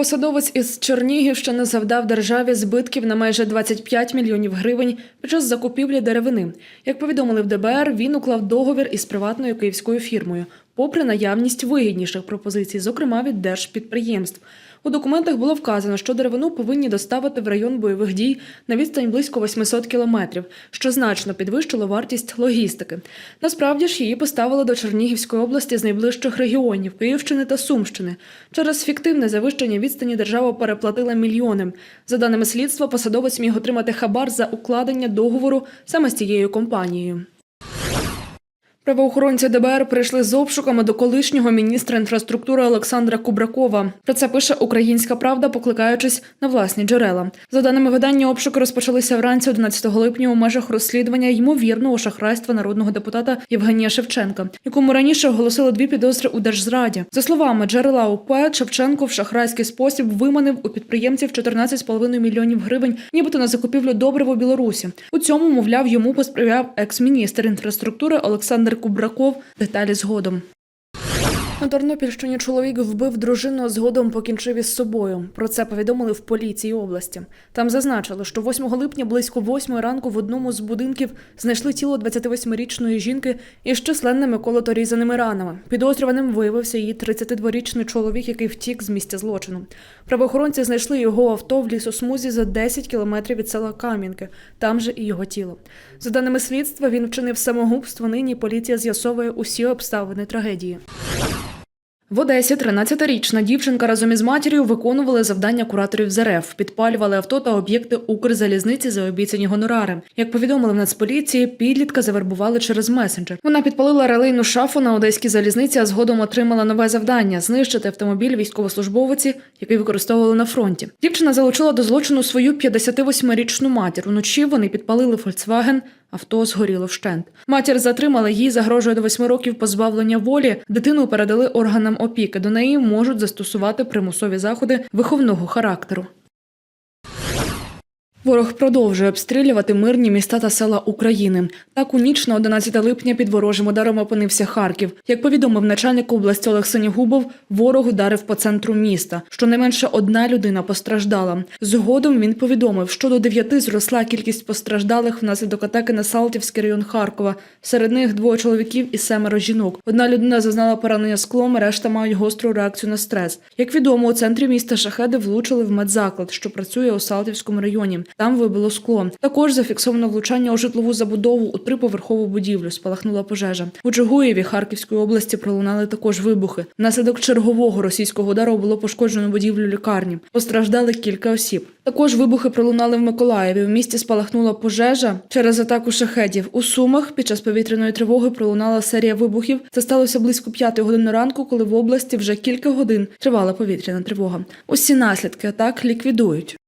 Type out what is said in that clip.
Посадовець із Чернігівщини завдав державі збитків на майже 25 мільйонів гривень під час закупівлі деревини. Як повідомили в ДБР, він уклав договір із приватною київською фірмою, попри наявність вигідніших пропозицій, зокрема від держпідприємств. У документах було вказано, що деревину повинні доставити в район бойових дій на відстань близько 800 кілометрів, що значно підвищило вартість логістики. Насправді ж її поставили до Чернігівської області з найближчих регіонів Київщини та Сумщини. Через фіктивне завищення відстані держава переплатила мільйони. За даними слідства, посадовець міг отримати хабар за укладення договору саме з цією компанією. Правоохоронці ДБР прийшли з обшуками до колишнього міністра інфраструктури Олександра Кубракова. Про це пише Українська Правда, покликаючись на власні джерела. За даними видання, обшуки розпочалися вранці 11 липня у межах розслідування ймовірного шахрайства народного депутата Євгенія Шевченка, якому раніше оголосили дві підозри у держзраді. За словами джерела ОП, Шевченко в шахрайський спосіб виманив у підприємців 14,5 мільйонів гривень, нібито на закупівлю добрив у Білорусі. У цьому, мовляв, йому посприяв екс-міністр інфраструктури Олександр Кубраков. Деталі згодом. На Тернопільщині чоловік вбив дружину, згодом покінчив із собою. Про це повідомили в поліції області. Там зазначили, що 8 липня близько 8 ранку в одному з будинків знайшли тіло 28-річної жінки із численними колото-різаними ранами. Підозрюваним виявився її 32-річний чоловік, який втік з місця злочину. Правоохоронці знайшли його авто в лісосмузі за 10 кілометрів від села Кам'янки. Там же і його тіло. За даними слідства, він вчинив самогубство. Нині поліція з'ясовує усі обставини трагедії. В Одесі 13-річна дівчинка разом із матір'ю виконували завдання кураторів з РФ, підпалювали авто та об'єкти Укрзалізниці за обіцяні гонорари. Як повідомили в Нацполіції, підлітка завербували через месенджер. Вона підпалила релейну шафу на одеській залізниці, а згодом отримала нове завдання знищити автомобіль військовослужбовиці, який використовували на фронті. Дівчина залучила до злочину свою 58-річну матір. Уночі вони підпалили Фольксваген. Авто згоріло вщент. Матір затримала їй загрожує до восьми років позбавлення волі. Дитину передали органам опіки. До неї можуть застосувати примусові заходи виховного характеру. Ворог продовжує обстрілювати мирні міста та села України. Так у ніч на 11 липня під ворожим ударом опинився Харків. Як повідомив начальник області Олег Синігубов, ворог ударив по центру міста. Щонайменше одна людина постраждала. Згодом він повідомив, що до дев'яти зросла кількість постраждалих внаслідок атаки на Салтівський район Харкова. Серед них двоє чоловіків і семеро жінок. Одна людина зазнала поранення склом, решта мають гостру реакцію на стрес. Як відомо, у центрі міста шахеди влучили в медзаклад, що працює у Салтівському районі. Там вибило скло. Також зафіксовано влучання у житлову забудову у триповерхову будівлю. Спалахнула пожежа. У Чугуєві Харківської області пролунали також вибухи. Внаслідок чергового російського удару було пошкоджено будівлю лікарні. Постраждали кілька осіб. Також вибухи пролунали в Миколаєві. В місті спалахнула пожежа через атаку шахедів. У Сумах під час повітряної тривоги пролунала серія вибухів. Це сталося близько п'ятої години ранку, коли в області вже кілька годин тривала повітряна тривога. Усі наслідки атак ліквідують.